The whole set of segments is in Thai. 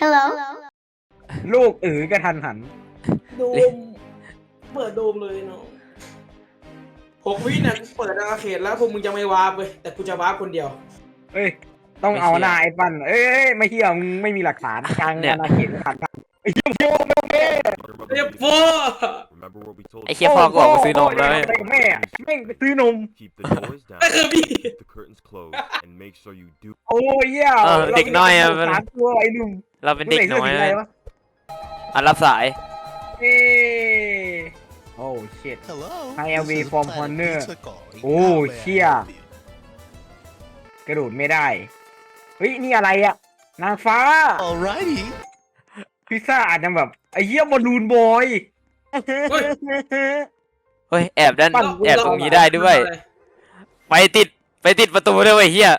Hello. ลูกเอ๋อกระทันหันโดมเปิดโดมเลยเนาะหกวิเนี่ยกูเปิดอาเขตแล้วพวกมึงจะไม่วาร์ปเว้ยแต่กูจะวาร์ปคนเดียว เอ้ย ต้องเอาหน้าไอ้ปั้นเอ้ยไม่เชื่อมึงไม่มีหลักฐานกลางเนี่ยอาณาเขตขันไอ้เหี้ยโฟโอเคเรียบโฟ Remember what we told ไอ้เคียพ่อกูออกไปซื้อนมแล้วโอ้โหแม่แม่งไปซื้อนม Keep the noise down. ไอ้คือพี่ Keep the curtains closed, and make sure you do. โอ้ยเหี้ยเออเด็กน้อยอะมันสามตัวไอ้หนุ่ม เราเป็นเด็กน้อยมึงใส่เสื้สีอะไรวะอะรับสาย เอ้โอ้ shit Hello. Hi, this away is from Planet Honor. Pizza calling. Oh, How may I shit. help you? กระโดดไม่ได้ เฮ้ย นี่อะไรอะนางฟ้า Alrighty. พิซซ่าอาจจะแบบไอ้เหี้ยบอลลูนบอยเฮ้ยแอบด้านปั่น แอบตรงนี้ได้ด้วย ไปติดไปติดประตูด้วยเว้ยเฮีย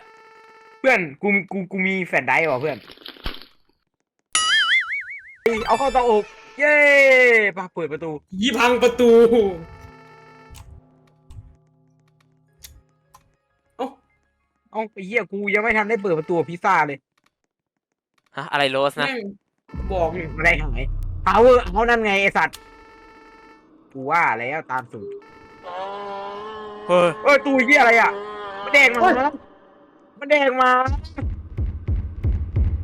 เพื่อนกูกูกูมีแฟลชไดรฟ์ว่ะเพื่อน เฮ้ยเอาเข้าเตาอบเย้ปาเปิดประตู ยี่พังประตูเอ้าเอ้าไอ้เหี้ยกูยังไม่ทันได้เปิดประตูพิซซ่าเลยฮะอะไรโรสนะ แม่งบอกอืมอะไรหายเอาเอานั่นไงไอสัตว์กูว่าแล้วตามสูตรเฮ้ยเออตูเหี้ยอะไรอะ มันแดงมา มันแดงมา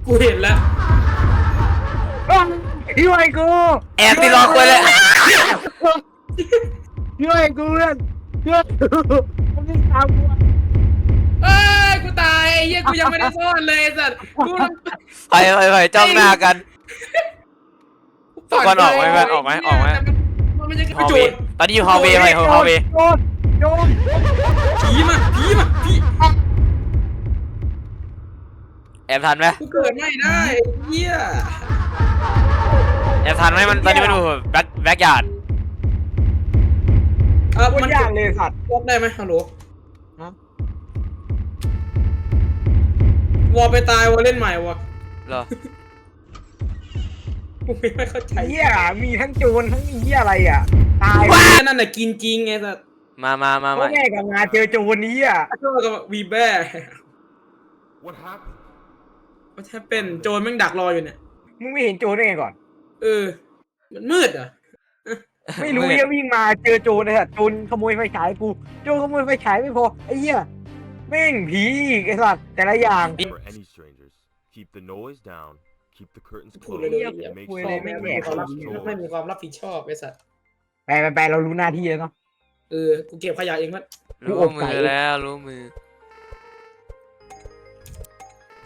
กูเห็นแล้ว ช่วยกูแอบติดรอควยเลยช่วยกูเพื่อนช่วยกูมันวิ่งตามกูอะเอ้ยกูตายไอ้เหี้ยกูยังไม่ได้ซ่อนเลยไอ้สัตว์กูไปไปไปจ้องหน้ากันทุกคนออกไหมเพื่อนออกไหมออกไหม มันไม่ใช่ฮอลโจเวรย์ตอนนี้อยู่ฮอลเวย์ไปฮอลเวย์โดนโดนผีมาผีมาผี แอบทันไหมกูเกิดไม่ได้ไอ้เหี้ยแอบทันไหมมันตอนนี้มันอยู่แบ็คแบ็คยาร์ดเออโคตมันรยากเลยสัตว์วอลได้ไหมฮัลโหลฮะ วอลไปตายวอลเล่นใหม่วะเหรอกูไม่เข้าใจไอ้เหี้ยมีทั้งโจรทั้งไอ้เหี้ยอะไรอะ ตายว่านั่นน่ะกินจริงไงสัตว์มามามาพ่อมาแม่กลับมาเจอโจรนี้อะก็กับวีแบร์ What happened? มันแทบเป็นโจรแม่งดักรออยู่เนี่ย มึงไม่เห็นโจรได้ไงก่อน เออ มันมืดเหรอะไม่รู้เหี้ยวิ่งมาเจอโจรเลยอะโจรขโมยไฟฉายกู โจรขโมยไฟฉายไม่พอไอ้เหี้ยแม่งผีอีกไอ้สัตว์แต่ละอย่าง For any strangers, keep the noise down. Keep the curtains พูด closed, เลยเลย and make คุย sure เลยแม่ไม่ไม่ you มี do ความรับ not ไม่ noise. มีความรับผิดชอบไอ้สัตว์ไปไปไปเรารู้หน้าที่แล้วเนาะ เออ กูเก็บขยะเองมั้ยรู้มือแล้วรู้มือ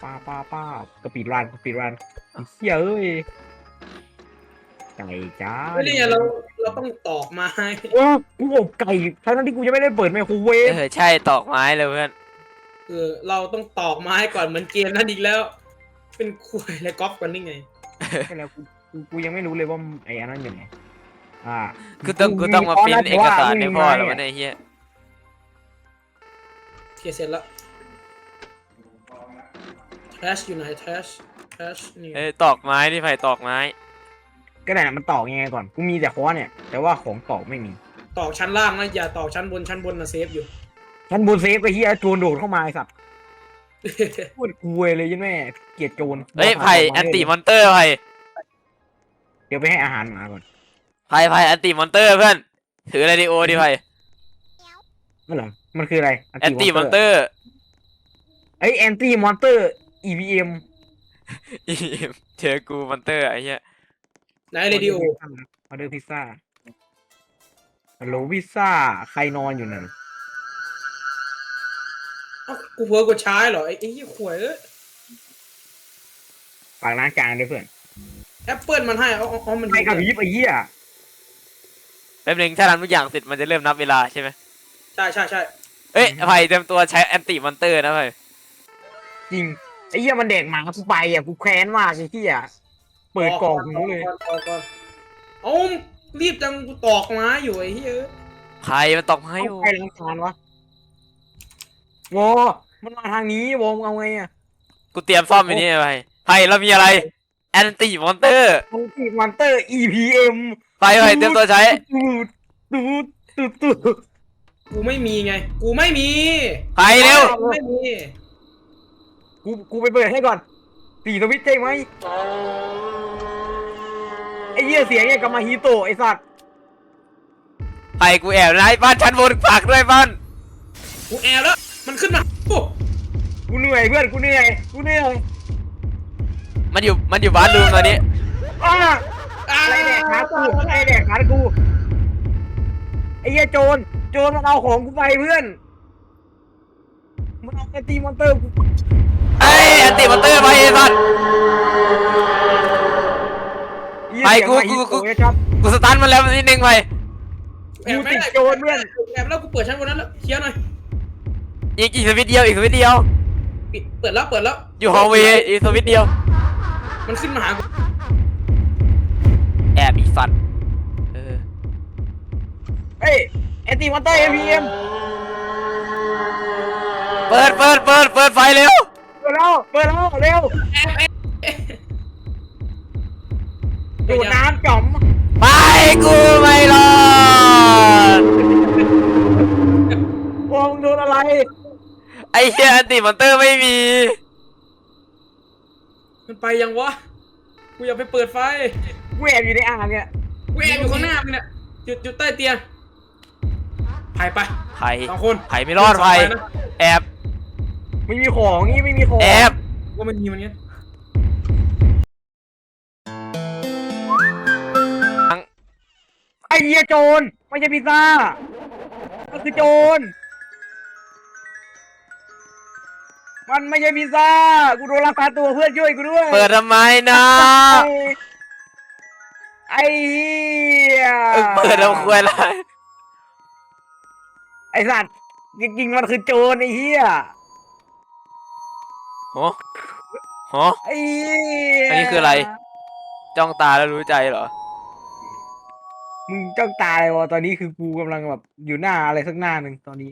ป้าป้าป้ากระปิดรันกระปิดรันไอ้เหี้ยเอ้ยไก่จ้าไม่ได้ไงเราเราต้องตอกไม้เออกูอบไก่ทั้งที่กูยังไม่ได้เปิดไมโครเวฟเออใช่ตอกไม้เลยเพื่อนเออเราต้องตอกไม้ก่อนเหมือนเกมนั้นอีกแล้ว เป็นควยและก๊อปกันนี่ไงใช่แล้วกูกูกูยังไม่รู้เลยว่าไอ้อันนั้นอยู่ไหนอ่ากูต้องกูต้องมาปิ้นเอกสารให้พ่อแล้วมันไอ้เหี้ยเทียเสร็จแล้ว แทชอยู่ไหนแทชแทชนี่เอ้ยตอกไม้ที่ไผ่ตอกไม้ ก็ไหนมันตอกยังไงก่อน กูมีแต่ค้อนเนี่ย แต่ว่าของตอกไม่มี ตอกชั้นล่างนะอย่าตอกชั้นบนชั้นบนนะเซฟอยู่ ชั้นบนเซฟก็เฮียโจรโดดเข้ามาไอ้สัตว์พูดกูเลยยันแม่ เกลียดโจรเฮ้ยไผ่แอนติมอนเตอร์ไผ่เดี๋ยวไปให้อาหารหมาก่อนไผ่ไผ่แอนติมอนเตอร์เพื่อน ถือเรดิโอดิไผ่นั่นเหรอมันคืออะไรแอนติมอนเตอร์เอ้ยแอนตี้มอนเตอร์ EVM เจอกูมอนเตอร์ไอ้เหี้ยไหนเรดิโอออเดอร์พิซซ่าฮัลโหลพิซซ่า ใครนอนอยู่นั่น เอ้ากูเพิ่งกดใช้เหรอไอ้ไอ้ยี่ขวยเอ้ยปากล้างจานด้วยเพื่อนแอปเปิลมันให้เอาเอาเอามันไม่กับพริบไอ้เหี้ยแป๊บนึงถ้าทำทุกอย่างเสร็จมันจะเริ่มนับเวลาใช่ไหมใช่ใช่ใช่เอ้ยไผ่เตรียมตัวใช้แอนติมอนเตอร์นะไผ่จริง ไอ้เหี้ยมันเด็กหมากูไปอะกูแค้นมากไอ้เหี้ยเปิดกล่องกูเลย ตอกก่อนตอกก่อนเอ้ารีบจังกูตอกไม้อยู่ไอ้เฮ้ยไผ่มันตอกไม้อยู่ ใครล้างจานวะโวมันมาทางนี้โวมึงเอาไงอะกูเตรียมซ่อมอยู่นี่ไผ่ไผ่เรามีอะไร แอนติมอนเตอร์ มันติดมอนเตอร์ EPM ไผ่ไผ่เตรียมตัวใช้ ตูดตูดตูดตูด กูไม่มีไง กูไม่มีไผ่เร็ว กูไม่มี กูกูไปเปิดให้ก่อนสี่สวิตช์ใช่ไหมไอ้เหี้ยเสียงเนี่ยกับมาฮิโตะไอ้สัตว์ไปกูแอบนะไอ้บ้านชั้นบนฝากด้วยบ้านกูแอบแล้ว มันขึ้นมาโอ้กูเหนื่อยเพื่อนกูเหนื่อยกูเหนื่อยมันอยู่มันอยู่บ้านรูมตอนนี้อ้าอะไรแดกขากูอะไรแดกขากูไอ้เหี้ยโจรโจรมันเอาของกูไปเพื่อนมันเอาไอตีมอนเตอร์กู ไอ้ยอันติมอนเตอร์ไปไอ้บ้านเหี้ยไปเสียงกูมาฮิกูโตะเนี่ยครับกูสตันมันแล้วนิดนึงไปแอบไม่ได้กูติดโจรเพื่อนแอบแล้วกูเปิดชั้นบนนั้นแล้วเคลียร์หน่อยอีกอีกสวิตช์เดียวอีกสวิตช์เดียว ปิดเปิดแล้วเปิดแล้วอยู่ฮอลเวย์อีกสวิตช์เดียว มันขึ้นมาหากูแอบอีสัตว์เออเอ้ยไอตีมอนเตอร์เอ็มพีเอ็มเปิดเปิดเปิดเปิดไฟเร็ว เปิดแล้วเปิดแล้วเร็วแอบแอบแอบดูดน้ำจ่อมไปกูไม่รอดวงโดนอะไร ไอ้เหี้ยอันติมอนเตอร์ไม่มี มันไปยังวะ กูอยากไปเปิดไฟกูแอบอยู่ในอ่างเนี่ยกูแอบอยู่ข้างหน้ามึงเนี่ยจุดจุดใต้เตียงไปไปไผ่สองคนไผ่ไม่รอดไผ่สงนะแอบ ไม่มีของงี้ไม่มีของแอบว่ามันมีมันเนี้ยไอเหี้ยโจรไม่ใช่พิซซ่ามันคือโจรมันไม่ใช่พิซซ่ากูโดนลักพาตัวเพื่อนช่วยกูด้วยเปิดทำไมนะไอ้เหี้ยเออเปิดแล้วคุยอะไรไอสัตว์จริงๆมันคือโจรไอ้เหี้ย โหโหไอ้เหี้ยอันนี้คืออะไร จ้องตาแล้วรู้ใจเหรอ มึงจ้องตาเลยวะตอนนี้คือกูกำลังแบบอยู่หน้าอะไรสักหน้าหนึ่งตอนนี้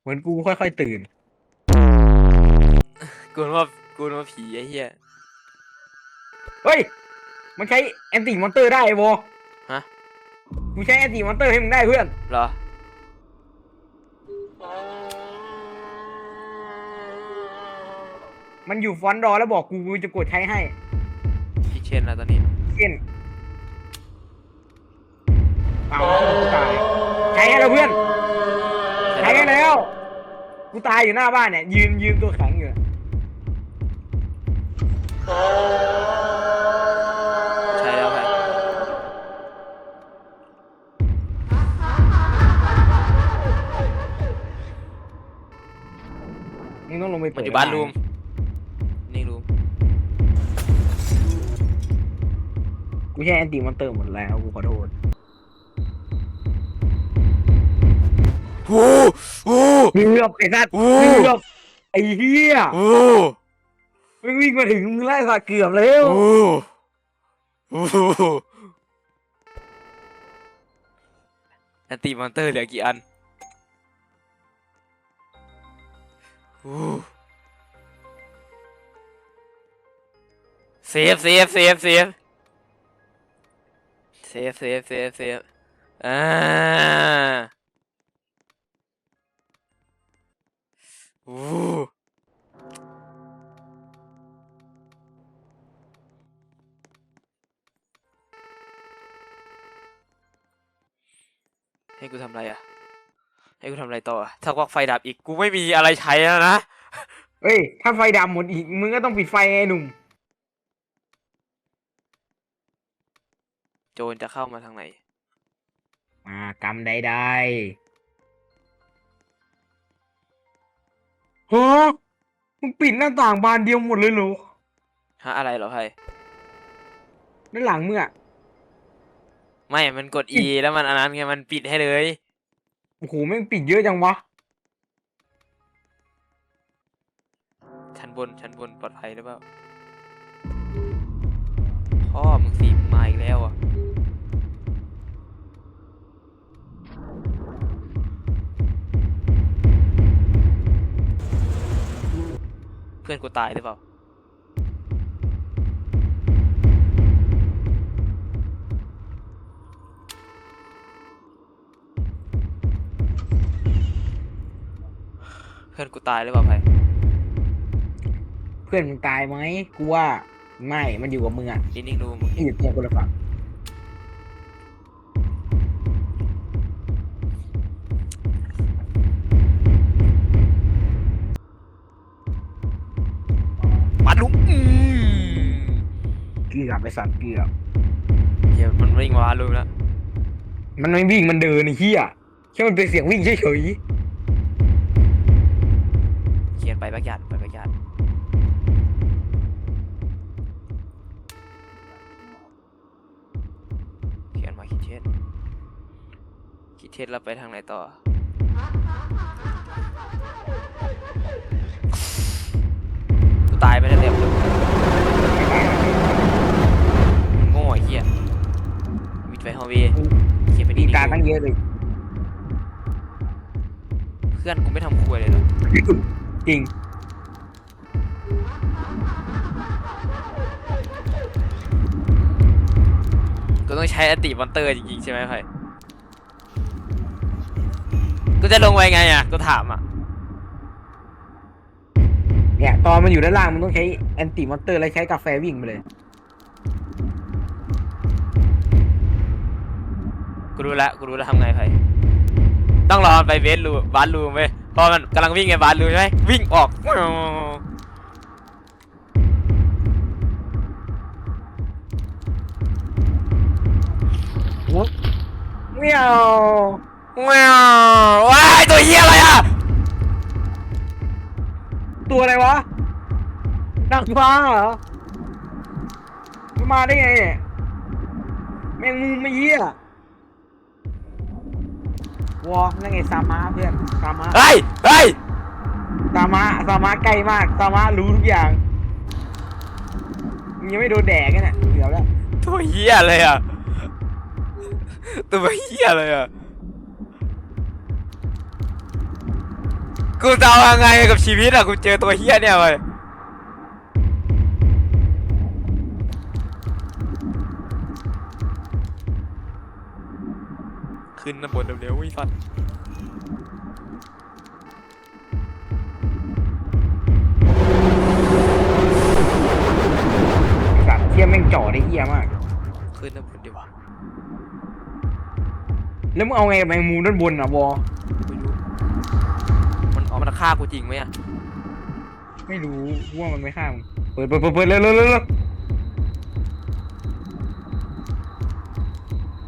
เหมือนกูค่อยๆตื่น กูนึกว่ากูนึกว่าผีไอ้เหี้ย เฮ้ย มันใช้แอนตี้มอนเตอร์ได้ไอ้โวฮะ กูใช้แอนตี้มอนเตอร์ให้มึงได้เพื่อน เหรอ มันอยู่ฟอนต์ดอแล้วบอกกูกูจะกดใช้ให้ พี่เชนแล้วตอนนี้ เช่นเอากูตายใช้ให้แล้วเพื่อน ใช้ให้แล้ว กูตายอยู่หน้าบ้านเนี่ย ยืนยืนตัวแข็งอยู่ ใช่แล้วไผ่มึงต้องลงไปมัเปินดอยู่บ้านรูม ใช้แอนตี้มอนเตอร์หมดแล้วกูขอโทษโอ้โหเกือบไอ้สัตว์โอ้เกือบไอ้เหี้ยโอ้มึงวิ่งมาถึงมึงไล่สัตว์เกือบแล้วโอ้โอ้แอนตี้มอนเตอร์เหลือกี่อันโอ้เซฟเซฟเซฟเซฟ เซฟเซฟเซฟเซฟอ่าโอ้ให้กูทำอะไรอะ ให้กูทำอะไรต่ออะถ้าควักไฟดับอีกกูไม่มีอะไรใช้แล้วนะ เฮ้ย ถ้าไฟดับหมดอีก มึงก็ต้องปิดไฟไงหนุ่ม โจรจะเข้ามาทางไหนอ่ากรรมใดๆฮะมึงปิดหน้าต่างบานเดียวหมดเลยเหรอฮะอะไรเหรอไพ่ด้านหลังมึงอะไม่ มันกด E แล้วมันอันนั้นไง มันปิดให้เลย โอ้โหแม่งปิดเยอะจังวะ ชั้นบน ชั้นบนปลอดภัยหรือเปล่า พ่อมึงสีมาอีกแล้วอะ เพื่อนกูตายหรือเปล่า เพื่อนกูตายหรือเปล่าไพ่พพื่อนมึงตายไหมกูว่าไม่มันอยู่กับมึงอะนิ่งๆดูที่อยู่เตียงคนละฝั่ง อืมเกือบไปสัตว์เกือบเฮียมันวิ่งมาลุงแล้วมันไม่วิ่งมันเดินไอ้เหี้ยแค่มันเป็นเสียงวิ่งเฉยเขียนไปแบกยาดไปแบกยาดเขียนมาคิดเทสคิดเทสแล้วไปทางไหนต่อกู ตายไปแล้วเต็มเลยโง่ไอ้เหี้ยวิดไปฮอวีเขียนไปๆดีมีดีการตั้งเยอะเลยเพื่อนกูไม่ทำครัวเลยเหรอจริงกูต้องใช้อติมอนเตอร์จริงๆใช่ไหมไผ่กูจะลงไปไงอะกูถามอะ เนี่ยตอนมันอยู่ด้านล่างมันต้องใช้แอนติมอนเตอร์แล้วใช้กาแฟวิ่งไปเลย กูรู้ละกูรู้แล้วทำไงไผ่ต้องรอมันไปเวสรูบาร์รูมเว้ยพอมันกำลังวิ่งไงบาร์รูมใช่ไหมวิ่งออก เมียวว้าวว้ายตัวเหี้ยอะไรอะ ตัวอะไรวะนางฟ้าเหรอมันมาได้ไงเนี่ยแมงมุมไม่เหี้ยวอนั่นไงซามาเพื่อนซามาเฮ้ยเฮ้ยซามาซามาใกล้มากซามารู้ทุกอย่างมึงยังไม่โดนแดกกันน่ะเดี๋ยวแล้วตัวเหี้ยเลยอะตัวเหี้ยเลยอะ กูจะเอายังไงกับชีวิตอะกูเจอตัวเหี้ยเนี่ยไปขึ้นนะบนเร็วๆวิสัตว์สัตว์เที่ยแม่งจ่อได้เหี้ยมาก ขึ้นนะบนดีกว่าแล้วมึงเอาไงกับแมงมุมด้านบนอะวอ ฆ่ากูจริงไหมอะไม่รู้ว่ามันไม่ฆ่ามึงเปิดเปิดเปิดเปิดเร็วเร็วเร็วเร็ว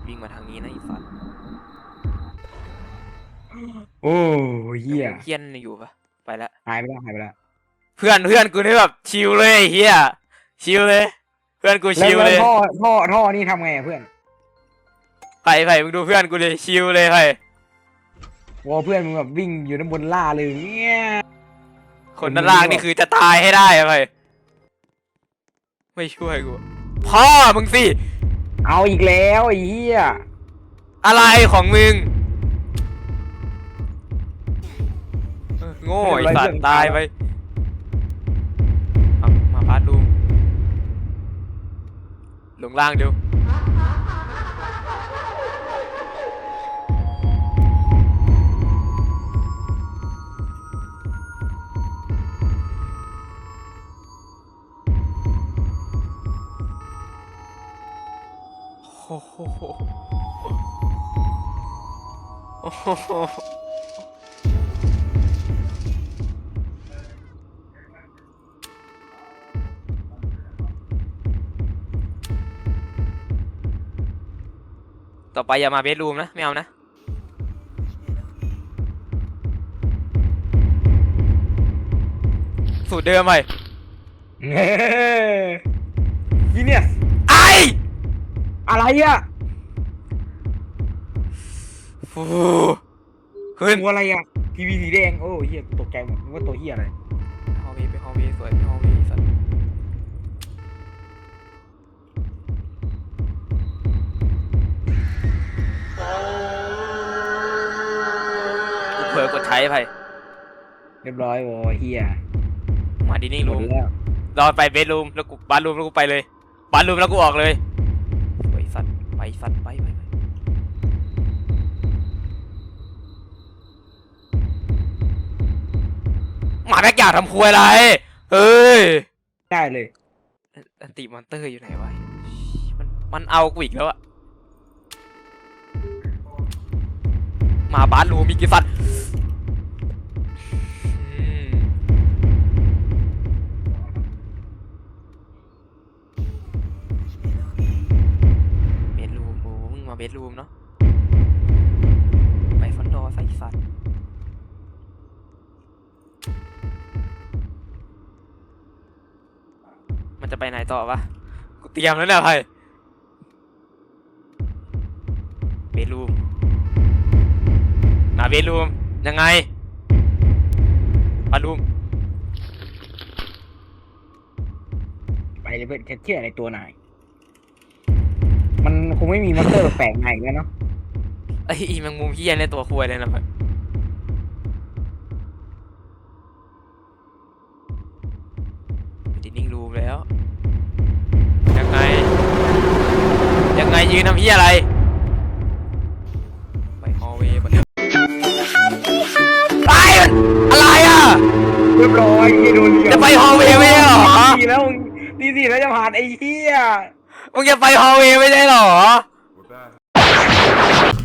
วิ่งมาทางนี้นะไอีสัตว์โอ้เหี้ยเฮียนอยู่ปะไปแล้วหายไปแล้วหายไปแล้วเพื่อนเพื่อนกูนี่แบบชิลเลยไอ้เฮียชิลเลย เพื่อนกูแล้วชิลแล้เลวยท่อท่อท่อนี่ทำไงอะเพื่อน ไผ่ไผ่มึงดูเพื่อนกูเลยชิลเลยไผ่ วอเพื่อนมึงแบบวิ่งอยู่ด้านบนล่าเลยเนี่ยคนด้านล่างนี่คือจะตายให้ได้อะไผ่ไม่ช่วยกูพ่อมึงสิ เอาอีกแล้วไอ้เหี้ยอะไรของมึงเออโง่ไอ้สัตว์ตายไปมามาพาดดูลงล่างดู ต่อไปอย่ามาเบดรูมนะ ไม่เอานะ สูตรเดิมไปเฮ้ยนี่เนี่ยไอ้อะไรอะ ฟูขึ้นตัวอะไรอะทีวีสีแดง โอ้เหี้ยกูตกใจหมดนึกว่าตัวเหี้ยอะไรฮอวีไปฮอวีสวยไปฮอวีสัตว์กูเผลอกดใช้ไปเรียบร้อยโอ้เหี้ยมาดินิ่งหมรูดมแล้วรอไปเบดรูมแล้วกูบาร์รูมแล้วกูไปเลยบาร์รูมแล้วกูออกเลยสวยสัตว์ไปสัตว์าแบกอยากทำครัวอะไร เฮ้ย ได้เลย อันติมอนเตอร์อยู่ไหนวะ มันมันเอากูอีกแล้วอะมาบาสรูมีกี่สัตว์อืมเบดรูมโอ้มึงมาเบดรูมเนาะ ไปไหนต่อวะกูเตรียมแล้วเนี่ยไพ่เบดรูมนาเบดรูมยังไงมารูมไปเลยเพื่อนจะเชื่ออะไรตัวนาย มันคงไม่มีมอนเตอร์แปลกๆใหม่แล้วเนาะไอ้อีแมงมุมเฮียในตัวคุยเลยนะ ยังไงยืนทำเฮียอะไร ไปฮอลเวย์ไปไปอะไรอะ เรียบร้อยที่โดนเหลี่ยมจะไปฮอลเวย์ไม่ใช่เหรอ ดีแล้วดีสิแล้วจะผ่านไอ้เหี้ย มึงจะไปฮอลเวย์ไม่ใช่เหรอ We're back.